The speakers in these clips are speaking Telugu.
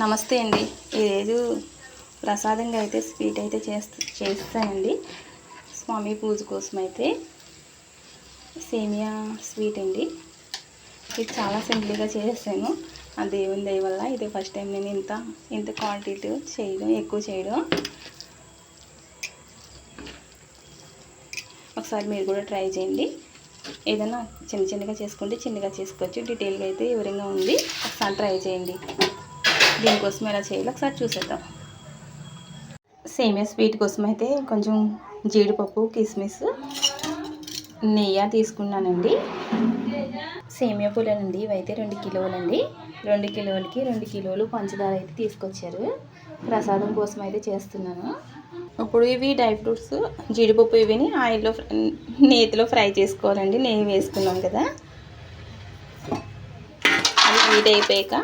నమస్తే అండి. ఈరోజు ప్రసాదంగా అయితే స్వీట్ అయితే చేస్త చేస్తానండి. స్వామి పూజ కోసం అయితే సేమియా స్వీట్ అండి. ఇది చాలా సింపుల్గా చేసాను ఆ దేవుని దయ వల్ల ఇది ఫస్ట్ టైం నేను ఇంత ఇంత క్వాంటిటీ చేయడం ఎక్కువ చేయడం. ఒకసారి మీరు కూడా ట్రై చేయండి. ఏదైనా చిన్న చిన్నగా చేసుకుంటే చిన్నగా చేసుకోవచ్చు. డీటెయిల్గా అయితే వివరంగా ఉంది. ఒకసారి ట్రై చేయండి. దీనికోసం ఎలా చేయాలో? ఒకసారి చూసేద్దాం. సేమియా స్వీట్ కోసం అయితే కొంచెం జీడిపప్పు కిస్మిస్ నెయ్యి తీసుకున్నానండి. సేమియా పూలనండి ఇవైతే రెండు కిలోలండి. రెండు కిలోలకి రెండు కిలోలు పంచదార అయితే తీసుకొచ్చారు. ప్రసాదం కోసం అయితే చేస్తున్నాను. ఇప్పుడు ఇవి డ్రై ఫ్రూట్స్ జీడిపప్పు ఇవిని ఆయిల్లో నేతిలో ఫ్రై చేసుకోవాలండి. నెయ్యి వేసుకున్నాం కదా. అది హీట్ అయిపోయాక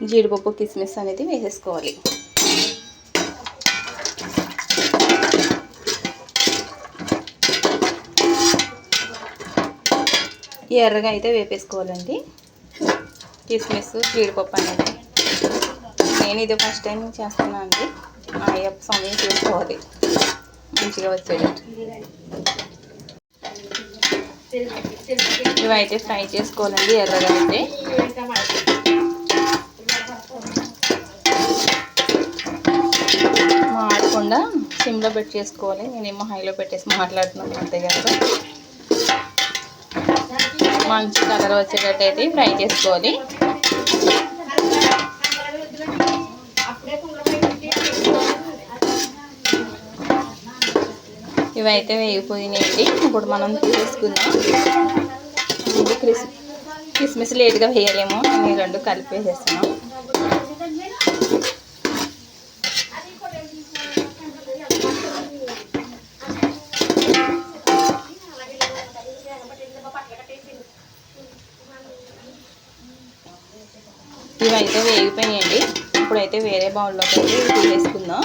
జీడిపప్పు కిస్మిస్ అనేది వేసేసుకోవాలి. ఎర్రగా అయితే వేపేసుకోవాలండి. కిస్మిస్ జీడిపప్పు అనేది. నేను ఇది ఫస్ట్ టైం చేస్తున్నాను అండి. అయ్యప్ప సమయం చూసుకోవాలి మంచిగా వచ్చేటట్టు. ఇవైతే ఫ్రై చేసుకోవాలండి ఎర్రగా అయితే. కాకుండా సిమ్లో పెట్టి చేసుకోవాలి నేనేమో హైలో పెట్టేసి మాట్లాడుతున్నాను అంతే కదా. మంచి కలర్ వచ్చేటట్టు అయితే ఫ్రై చేసుకోవాలి. ఇవైతే వేగిపోయినాయండి. ఇప్పుడు మనం తీసుకుందాం. ఇది క్రిస్ కిస్మిస్ లేట్గా వేయలేము. నేను రెండు కలిపి బౌల్లోకి వేసుకుందాం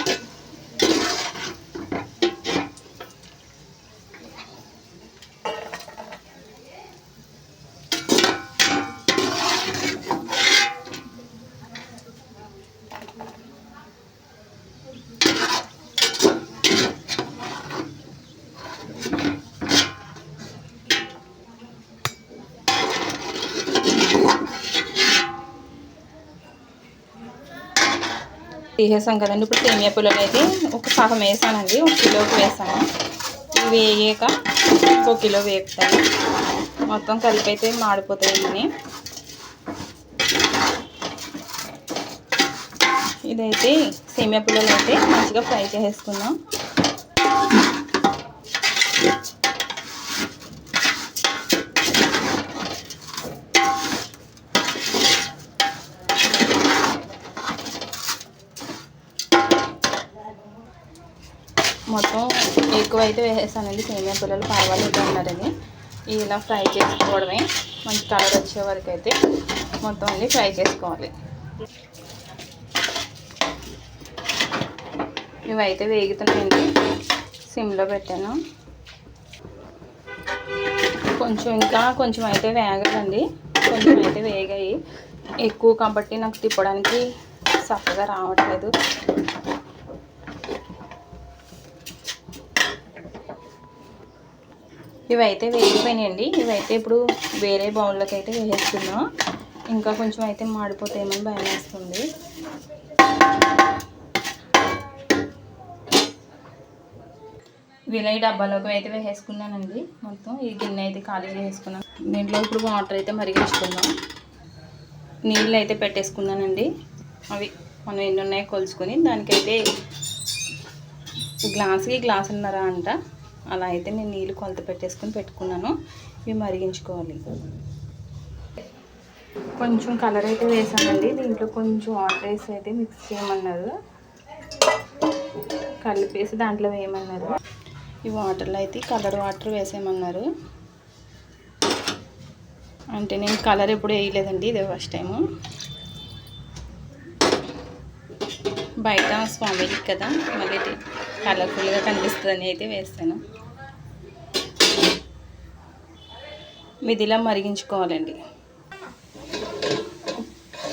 తీసేసాం కదండి. ఇప్పుడు సేమియా పుల్లలు అయితే ఒక సగం వేసానండి. ఒక కిలోకి వేసాను. ఇవి వేయక ఇంకో కిలో వేపుతాను మొత్తం కలిపి అయితే మాడిపోతాయి ఇదైతే సేమియా పుల్లలు అయితే మంచిగా ఫ్రై చేసేసుకుందాం. మొత్తం ఎక్కువ అయితే వేసేసానండి. సేమియా పిల్లలు పర్వాలేదు అన్నారని ఇలా ఫ్రై చేసుకోవడమే మంచి కలర్ వచ్చే వరకు అయితే మొత్తం అన్ని ఫ్రై చేసుకోవాలి. ఇవైతే వేగుతున్నాయండి. సిమ్లో పెట్టాను. కొంచెం ఇంకా కొంచెం అయితే వేగదండి కొంచెం అయితే వేగాయి. ఎక్కువ కాబట్టి నాకు తిప్పడానికి చక్కగా రావట్లేదు. ఇవైతే వేగిపోయినాయండి. ఇవైతే ఇప్పుడు వేరే బౌల్లోకి అయితే వేసేస్తున్నాం. ఇంకా కొంచెం అయితే మాడిపోతాయేమని భయం వేస్తుంది. విలై డబ్బాలోకి అయితే వేసేసుకున్నానండి. మొత్తం ఈ గిన్నె అయితే ఖాళీ వేసుకున్నాను దీంట్లో ఇప్పుడు వాటర్ అయితే మరిగించుకుందాం నీళ్ళు అయితే పెట్టేసుకున్నానండి. అవి మనం ఎన్ని ఉన్నాయో కొలుచుకొని దానికైతే గ్లాస్కి గ్లాస్ ఉన్నారా అంట. అలా అయితే నేను నీళ్ళు కొలత పెట్టేసుకొని పెట్టుకున్నాను. ఇవి మరిగించుకోవాలి. కొంచెం కలర్ అయితే వేసానండి. దీంట్లో కొంచెం వాటర్ వేసి అయితే మిక్స్ చేయమన్నారు. కలిపేసి దాంట్లో వేయమన్నారు. ఈ వాటర్లో అయితే కలర్ వాటర్ వేసేయమన్నారు. అంటే నేను కలర్ ఎప్పుడు వేయలేదండి ఇదే ఫస్ట్ టైము బయట స్వామికి కదా మళ్ళీ కలర్ఫుల్గా కనిపిస్తుందని అయితే వేస్తాను మిదిలా మరిగించుకోవాలండి.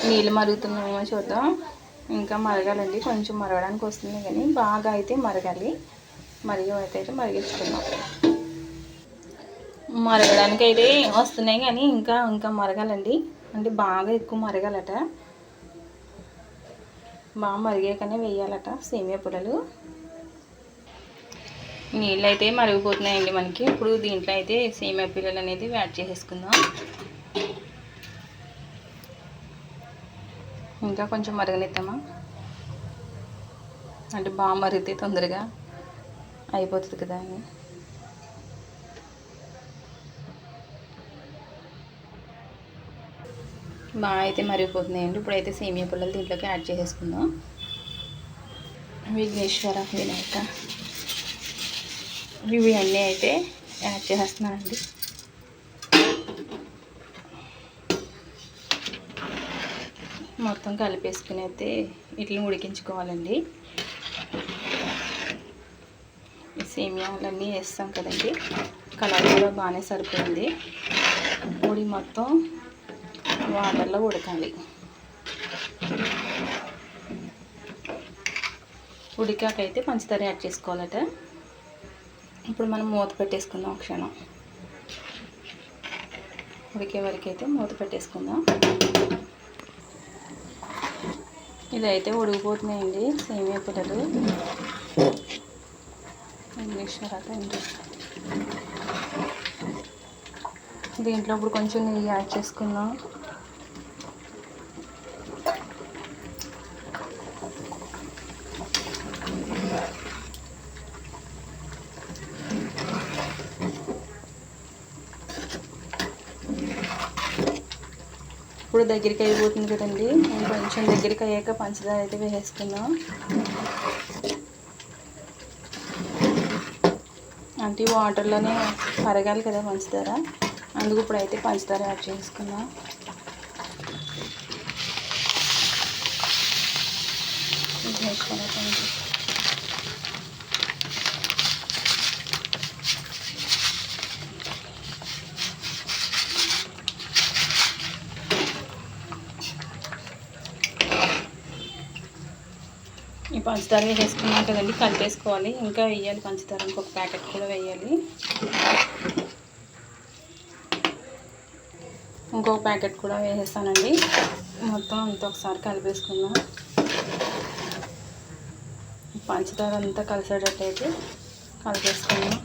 నీళ్ళు మరుగుతున్నామో చూద్దాం. ఇంకా మరగాలండి. కొంచెం మరగడానికి వస్తుంది కానీ బాగా అయితే మరగాలి. మరిగి అయితే మరిగించుకుందాం. మరగడానికి అయితే వస్తున్నాయి కానీ ఇంకా ఇంకా మరగాలండి. అంటే బాగా ఎక్కువ మరగాలట. బాగా మరిగాకనే వేయాలట సేమియా పుల్లలు. నీళ్ళు అయితే మరిగిపోతున్నాయండి మనకి. ఇప్పుడు దీంట్లో అయితే సేమియా పిల్లలు అనేది యాడ్ చేసేసుకుందాం. ఇంకా కొంచెం మరగనిద్దామా? అంటే బాగా మరిగితే తొందరగా అయిపోతుంది కదా అని. బాగా అయితే మరిగిపోతున్నాయండి. ఇప్పుడైతే సేమియా పిల్లలు దీంట్లోకి యాడ్ చేసేసుకుందాం. విఘ్నేశ్వర వినాయక. ఇవి అన్నీ అయితే యాడ్ చేసేస్తున్నానండి మొత్తం కలిపేసుకుని అయితే ఇట్లా ఉడికించుకోవాలండి. సేమియాలన్నీ వేస్తాం కదండి. కలర్ కూడా బాగానే సరిపోయింది. పొడి మొత్తం వాటర్లో ఉడకాలి. ఉడికాకైతే పంచదార యాడ్ చేసుకోవాలట. ఇప్పుడు మనం మూత పెట్టేసుకుందాం ఒక క్షణం. ఉడికే వరకు అయితే మూత పెట్టేసుకుందాం. ఇదైతే ఉడికిపోతున్నాయండి సేమియా పిల్లలు. ఇంగ్లీష్ రాకండి దీంట్లో ఇప్పుడు కొంచెం నెయ్యి యాడ్ చేసుకుందాం. ఇప్పుడు దగ్గరికి అయిపోతుంది కదండి. కొంచెం దగ్గరికి అయ్యాక పంచదార అయితే వేసేసుకున్నాం అంటే వాటర్లోనే కరగాలి కదా పంచదార. అందుకు ఇప్పుడు అయితే పంచదార యాడ్ చేసుకుందాం. వేసుకుని ఈ పంచదార వేసుకున్నాం కదండి కలిపేసుకోవాలి. ఇంకా వేయాలి పంచదార ఇంకొక ప్యాకెట్ కూడా వేయాలి. ఇంకొక ప్యాకెట్ కూడా వేసేస్తానండి. మొత్తం అంతా ఒకసారి కలిపేసుకుందాం. పంచదార అంతా కలిసేటట్టయితే కలిపేసుకుందాం.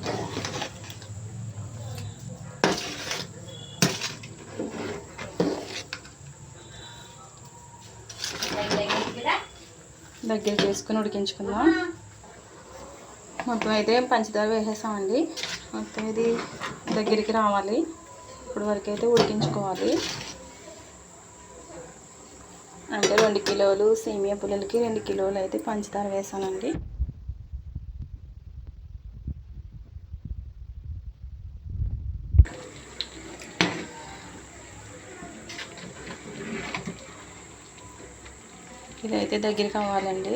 దగ్గర చేసుకుని ఉడికించుకుందాం. మొత్తం అయితే పంచదార వేసేసామండి. మొత్తం ఇది దగ్గరికి రావాలి. ఇప్పుడు వరకు అయితే ఉడికించుకోవాలి. అంటే రెండు కిలోలు సేమియా పుల్లలకి రెండు కిలోలు అయితే పంచదార వేసానండి. ఇదైతే దగ్గర కావాలండి.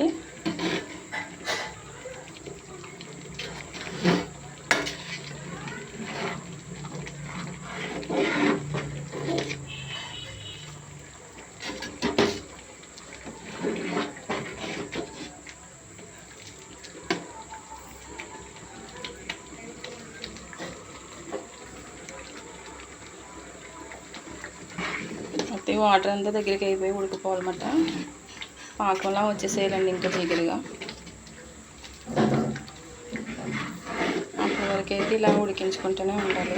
అయితే వాటర్ అంతా దగ్గరికి అయిపోయి ఉడికిపోవాలన్నమాట. పాకంలా వచ్చేసేయాలండి ఇంకా దగ్గరగా అప్పటి వరకు అయితే ఇలా ఉడికించుకుంటూనే ఉండాలి.